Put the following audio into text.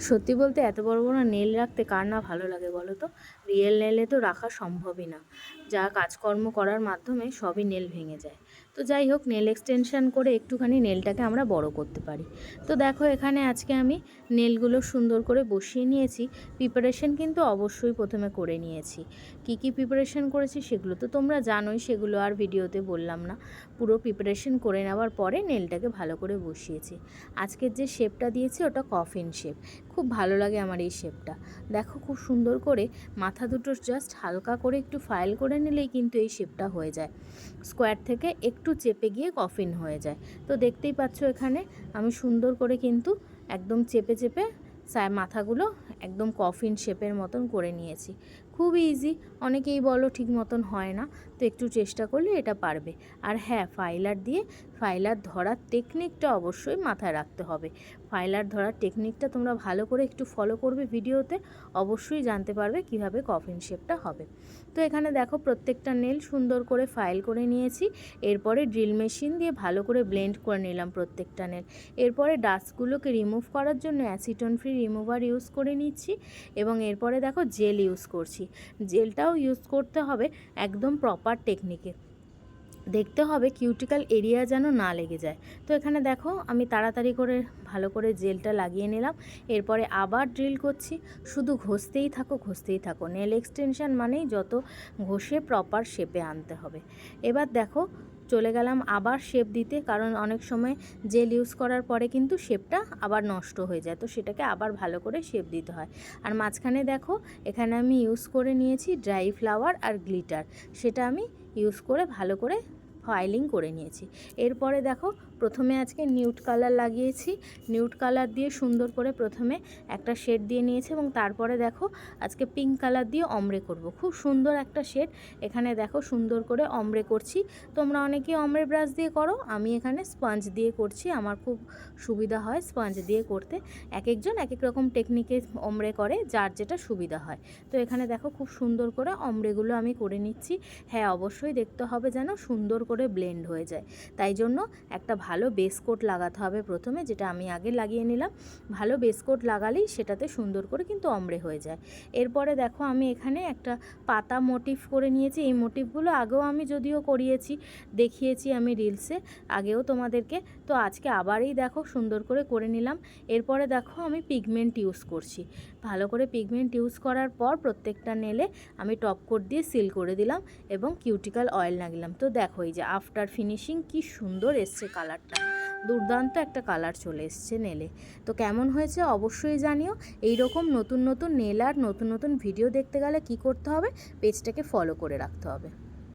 সত্যি বলতে এত বড় বড় নেল রাখতে কার না ভালো লাগে বলো তো? রিয়েল নেলে তো রাখা সম্ভবই না। যা কাজকর্ম করার মাধ্যমে সবই নেল ভেঙে যায়। তো যাই হোক, নেল এক্সটেনশন করে একটুখানি নেলটাকে আমরা বড় করতে পারি। তো দেখো, এখানে আজকে আমি নেলগুলো সুন্দর করে বসিয়ে নিয়েছি। প্রিপারেশন কিন্তু অবশ্যই প্রথমে করে নিয়েছি। কি কি প্রিপারেশন করেছি সেগুলো তো তোমরা জানোই, সেগুলো আর ভিডিওতে বললাম না। পুরো প্রিপারেশন করে নেওয়ার পরে নেলটাকে ভালো করে বসিয়েছি। আজকের যে শেপটা দিয়েছি, ওটা কফিন শেপ। খুব ভালো লাগে আমার এই শেপটা। দেখো খুব সুন্দর করে মাথা দুটো জাস্ট হালকা করে একটু ফাইল করে নিলেই কিন্তু এই শেপটা হয়ে যায়। স্কোয়ার থেকে একটু চেপে গিয়ে কফিন হয়ে যায়। তো দেখতেই পাচ্ছ এখানে আমি সুন্দর করে কিন্তু একদম চেপে চেপে মাথাগুলো একদম কফিন শেপের মতন করে নিয়েছি। খুব ইজি অনেকেই বলো ঠিক মতন হয় না, তো একটু চেষ্টা করলে এটা পারবে। আর হ্যাঁ ফাইলার দিয়ে ফাইলার ধরার টেকনিকটা অবশ্যই মাথায় রাখতে হবে। ফাইলার ধরার টেকনিকটা তোমরা ভালো করে একটু ফলো করবে ভিডিওতে, অবশ্যই জানতে পারবে কীভাবে কফিন শেপটা হবে। তো এখানে দেখো প্রত্যেকটা নেল সুন্দর করে ফাইল করে নিয়েছি, এরপরে ড্রিল মেশিন দিয়ে ভালো করে ব্লেন্ড করে নিলাম প্রত্যেকটা নেল এরপরে ডাস্টগুলোকে রিমুভ করার জন্য অ্যাসিটন ফ্রি রিমুভার ইউজ করে নিচ্ছি। এবং এরপরে দেখো জেল ইউজ করছি। জেলটাও ইউজ করতে হবে একদম প্রপার টেকনিকে দেখতে হবে কিউটিক্যাল এরিয়া যেন না লেগে যায়। তো এখানে দেখো আমি তাড়াতাড়ি করে ভালো করে জেলটা লাগিয়ে নিলাম। এরপরে আবার ড্রিল করছি। শুধু ঘষতেই থাকো ঘষতেই থাকো। নেল এক্সটেনশন মানেই যত ঘষে প্রপার শেপে আনতে হবে। এবার দেখো চলে গেলাম আবার শেপ দিতে। কারণ অনেক সময় জেল ইউজ করার পরে কিন্তু শেপটা আবার নষ্ট হয়ে যায়। তো সেটাকে আবার ভালো করে শেপ দিতে হয়। আর মাঝখানে দেখো, এখানে আমি ইউজ করে নিয়েছি ড্রাই ফ্লাওয়ার আর গ্লিটার সেটা আমি ইউজ করে ভালো করে ফাইলিং করে নিয়েছি। এরপরে দেখো প্রথমে আজকে নিউট কালার লাগিয়েছি। নিউট কালার দিয়ে সুন্দর করে প্রথমে একটা শেড দিয়ে নিয়েছি এবং তারপরে দেখো আজকে পিঙ্ক কালার দিয়ে অমরে করব। খুব সুন্দর একটা শেড এখানে দেখো সুন্দর করে অমরে করছি। তোমরা অনেকেই অমরে ব্রাশ দিয়ে করো। আমি এখানে স্পঞ্জ দিয়ে করছি। আমার খুব সুবিধা হয় স্পঞ্জ দিয়ে করতে। এক একজন এক এক রকম টেকনিকে অমরে করে, যার যেটা সুবিধা হয়। তো এখানে দেখো খুব সুন্দর করে অমরেগুলো আমি করে নিচ্ছি। হ্যাঁ অবশ্যই দেখতে হবে যেন সুন্দর করে ব্লেন্ড হয়ে যায়। তাই জন্য একটা ভালো বেস কোট লাগাতে হবে প্রথমে, যেটা আমি আগে লাগিয়ে নিলাম। ভালো বেস কোট লাগালেই সেটাতে সুন্দর করে কিন্তু অমরে হয়ে যায়। এরপরে দেখো আমি এখানে একটা পাতা মোটিভ করে নিয়েছি। এই মোটিভগুলো আগেও আমি যদিও করিয়েছি, দেখিয়েছি আমি রিলসে আগেও তোমাদেরকে। তো আজকে আবারই দেখো সুন্দর করে করে নিলাম। এরপরে দেখো আমি পিগমেন্ট ইউজ করছি। ভালো করে পিগমেন্ট ইউজ করার পর প্রত্যেকটা নেলে আমি টপ কোট দিয়ে সিল করে দিলাম এবং কিউটিক্যাল অয়েল লাগিলাম। তো দেখো এই যে আফটার ফিনিশিং কি সুন্দর এসছে কালারটা দুর্দান্ত একটা কালার চলে এসছে নেলে। তো কেমন হয়েছে অবশ্যই জানিও। এই রকম নতুন নতুন নেল আর নতুন নতুন ভিডিও দেখতে গেলে কি করতে হবে? পেজটাকে ফলো করে রাখতে হবে।